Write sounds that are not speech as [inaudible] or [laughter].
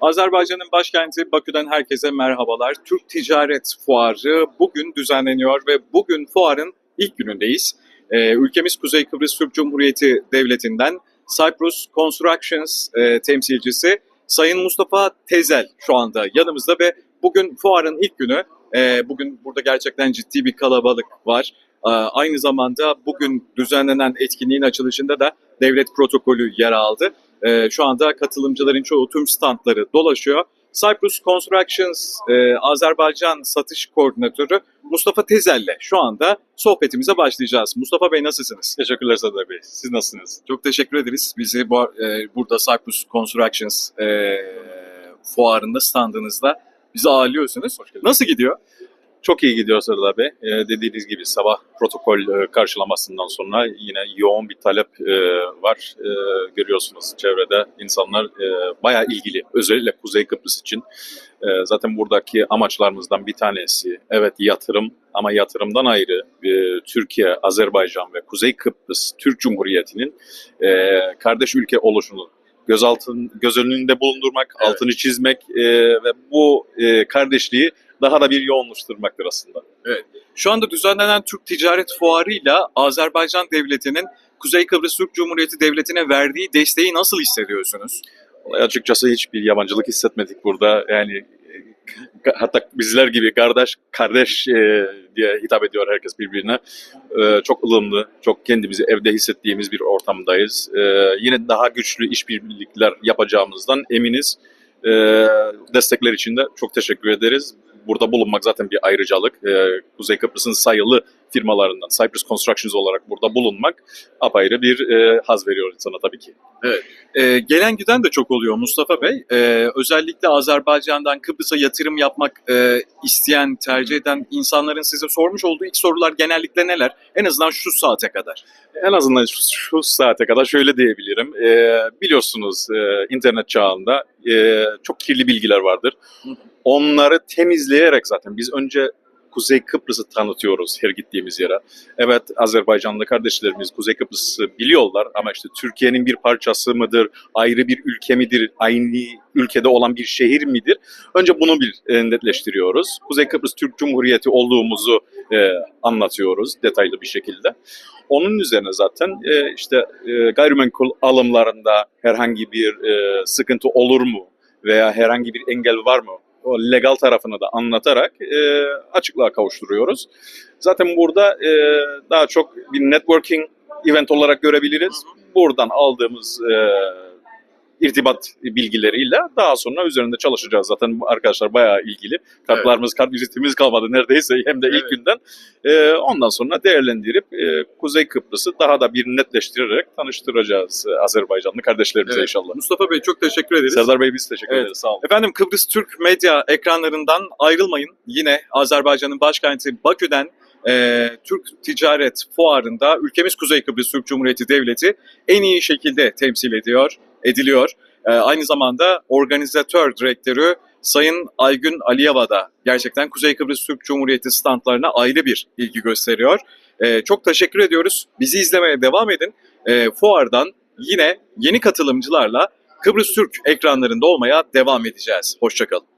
Azerbaycan'ın başkenti Bakü'den herkese merhabalar. Türk Ticaret Fuarı bugün düzenleniyor ve bugün fuarın ilk günündeyiz. Ee, ülkemiz Kuzey Kıbrıs Türk Cumhuriyeti Devleti'nden Cyprus Constructions e, temsilcisi Sayın Mustafa Tezel şu anda yanımızda ve bugün fuarın ilk günü. E, bugün burada gerçekten ciddi bir kalabalık var. E, aynı zamanda bugün düzenlenen etkinliğin açılışında da devlet protokolü yer aldı. E, şu anda katılımcıların çoğu tüm standları dolaşıyor. Cyprus Constructions e, Azerbaycan satış koordinatörü Mustafa Tezel'le şu anda sohbetimize başlayacağız. Mustafa Bey nasılsınız? Teşekkürler Sadar Bey. Siz nasılsınız? Çok teşekkür ederiz. Bizi bu, e, burada Cyprus Constructions e, fuarında standınızda bizi ağırlıyorsunuz. Nasıl gidiyor? Çok iyi gidiyor Serdar Bey. Ee, dediğiniz gibi sabah protokol e, karşılamasından sonra yine yoğun bir talep e, var. E, görüyorsunuz çevrede insanlar e, bayağı ilgili. Özellikle Kuzey Kıbrıs için. E, zaten buradaki amaçlarımızdan bir tanesi evet yatırım ama yatırımdan ayrı e, Türkiye, Azerbaycan ve Kuzey Kıbrıs Türk Cumhuriyeti'nin e, kardeş ülke oluşunu göz altın göz önünde bulundurmak, Evet. altını çizmek e, ve bu e, kardeşliği daha da bir yoğunlaştırmaktır aslında. Şu anda düzenlenen Türk Ticaret Fuarı ile Azerbaycan Devleti'nin Kuzey Kıbrıs Türk Cumhuriyeti Devleti'ne verdiği desteği nasıl hissediyorsunuz? Açıkçası hiçbir yabancılık hissetmedik burada. Yani hatta bizler gibi kardeş kardeş e, diye hitap ediyor herkes birbirine. E, çok ılımlı, çok kendimizi evde hissettiğimiz bir ortamdayız. E, yine daha güçlü işbirlikler yapacağımızdan eminiz. E, destekler için de çok teşekkür ederiz. Burada bulunmak zaten bir ayrıcalık. E, Kuzey Kıbrıs'ın sayılı firmalarından Cyprus Constructions olarak burada bulunmak apayrı bir e, haz veriyor insana tabii ki. Ee, gelen giden de çok oluyor Mustafa Bey. Ee, özellikle Azerbaycan'dan Kıbrıs'a yatırım yapmak e, isteyen, tercih eden insanların size sormuş olduğu ilk sorular genellikle neler? En azından şu saate kadar. En azından şu, şu saate kadar şöyle diyebilirim. Ee, biliyorsunuz e, internet çağında e, çok kirli bilgiler vardır. Onları temizleyerek zaten biz önce Kuzey Kıbrıs'ı tanıtıyoruz her gittiğimiz yere. Evet Azerbaycanlı kardeşlerimiz Kuzey Kıbrıs'ı biliyorlar ama işte Türkiye'nin bir parçası mıdır, ayrı bir ülke midir, aynı ülkede olan bir şehir midir? Önce bunu bir e, netleştiriyoruz. Kuzey Kıbrıs Türk Cumhuriyeti olduğumuzu e, anlatıyoruz detaylı bir şekilde. Onun üzerine zaten e, işte e, gayrimenkul alımlarında herhangi bir e, sıkıntı olur mu veya herhangi bir engel var mı? O legal tarafını da anlatarak e, açıklığa kavuşturuyoruz. Zaten burada e, daha çok bir networking event olarak görebiliriz. Buradan aldığımız e, irtibat bilgileriyle daha sonra üzerinde çalışacağız. Zaten arkadaşlar bayağı ilgili. Kartlarımız, kart vizitimiz kalmadı neredeyse [laughs] hem de ilk Evet. günden. E, ondan sonra değerlendirip e, Kuzey Kıbrıs'ı daha da bir netleştirerek tanıştıracağız e, Azerbaycanlı kardeşlerimize Evet. inşallah. Mustafa Bey çok teşekkür ederiz. Serdar Bey biz teşekkür Evet. ederiz. Sağ olun. Efendim Kıbrıs Türk medya ekranlarından ayrılmayın. Yine Azerbaycan'ın başkenti Bakü'den e, Türk Ticaret Fuarı'nda ülkemiz Kuzey Kıbrıs Türk Cumhuriyeti Devleti en iyi şekilde temsil ediyor, ediliyor. E, aynı zamanda organizatör direktörü Sayın Aygün Aliyeva da gerçekten Kuzey Kıbrıs Türk Cumhuriyeti standlarına ayrı bir ilgi gösteriyor. E, çok teşekkür ediyoruz. Bizi izlemeye devam edin. E, fuardan yine yeni katılımcılarla Kıbrıs Türk ekranlarında olmaya devam edeceğiz. Hoşçakalın.